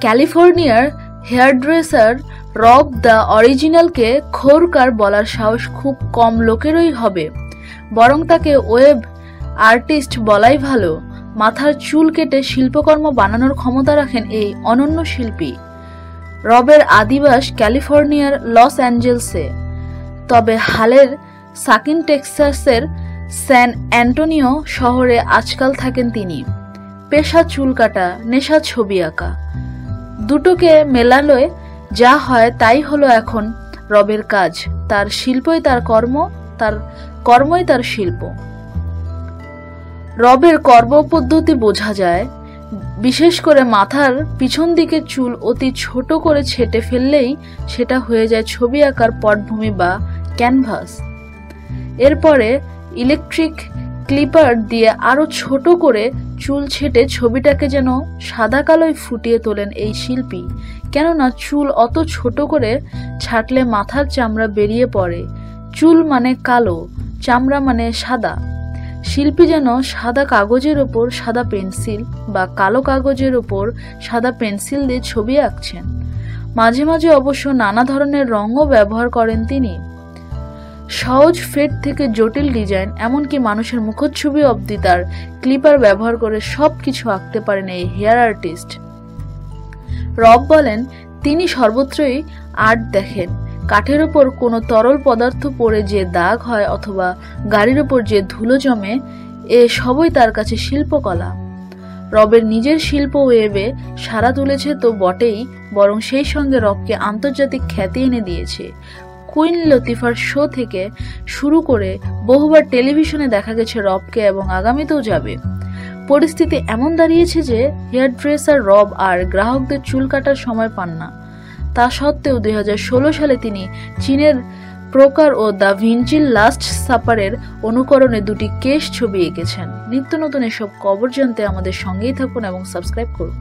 ক্যালিফোর্নিয়ার হেয়ারড্রেসার রব দ্য অরিজিনালকে খোরকার বলার সাহস খুব কম লোকেরই হবে। বরং তাকে ওয়েব আর্টিস্ট বলাই ভালো। মাথার চুল কেটে শিল্পকর্ম বানানোর ক্ষমতা রাখেন এই অনন্য শিল্পী। রবের আদিবাস ক্যালিফোর্নিয়ার লস অ্যাঞ্জেলসে। তবে হালের সাকিন টেক্সাসের স্যান অ্যান্টোনিও শহরে আজকাল থাকেন তিনি। পেশা চুল কাটা, নেশা ছবি আঁকা। দুটোকে মেলালয়ে যা হয় তাই হলো এখন রবের কাজ। তার শিল্পই তার কর্ম, তার কর্মই তার শিল্প। রবের কর্মপদ্ধতি বোঝা যায়। বিশেষ করে মাথার পিছন দিকে চুল অতি ছোট করে ছেটে ফেললেই সেটা হয়ে যায় ছবি আঁকার পটভূমি বা ক্যানভাস। এরপরে ইলেকট্রিক ক্লিপার দিয়ে আরও ছোট করে চুল ছেটে ছবিটাকে যেন সাদা কালোয় ফুটিয়ে তোলেন এই শিল্পী। কেননা চুল অত ছোট করে ছাটলে মাথার চামড়া বেরিয়ে পড়ে। চুল মানে কালো, চামড়া মানে সাদা। শিল্পী যেন সাদা কাগজের ওপর সাদা পেন্সিল বা কালো কাগজের ওপর সাদা পেন্সিল দিয়ে ছবি আঁকছেন। মাঝে মাঝে অবশ্য নানা ধরনের রঙও ব্যবহার করেন তিনি। সহজ ফেড থেকে জটিল ডিজাইন, এমনকি মানুষের মুখচ্ছবি অবধি তার ক্লিপার ব্যবহার করে সব কিছু আঁকতে পারেন এই হেয়ার আর্টিস্ট। রব বলেন, তিনি সর্বত্রই আর্ট দেখেন। কাঠের ওপর কোনো তরল পদার্থ পড়ে যে দাগ হয় অথবা গাড়ির ওপর যে ধুলো জমে, এ সবই তার কাছে শিল্পকলা। রবের নিজের শিল্প ওয়েবে সারা তুলেছে তো বটেই, বরং সেই সঙ্গে রবকে আন্তর্জাতিক খ্যাতি এনে দিয়েছে। কুইন লতিফার শো থেকে শুরু করে বহুবার টেলিভিশনে দেখা গেছে রবকে এবং আগামীতেও যাবে। পরিস্থিতি এমন দাঁড়িয়েছে যে হেয়ার ড্রেসার রব আর গ্রাহকদের চুল কাটার সময় পান না। তা সত্ত্বেও দুই হাজার ষোলো সালে তিনি চীনের প্রকার ও দ্য ভিঞ্চিল লাস্ট সাপারের অনুকরণে দুটি কেশ ছবি এঁকেছেন। নিত্য নতুন এসব কবর জানতে আমাদের সঙ্গেই থাকুন এবং সাবস্ক্রাইব করুন।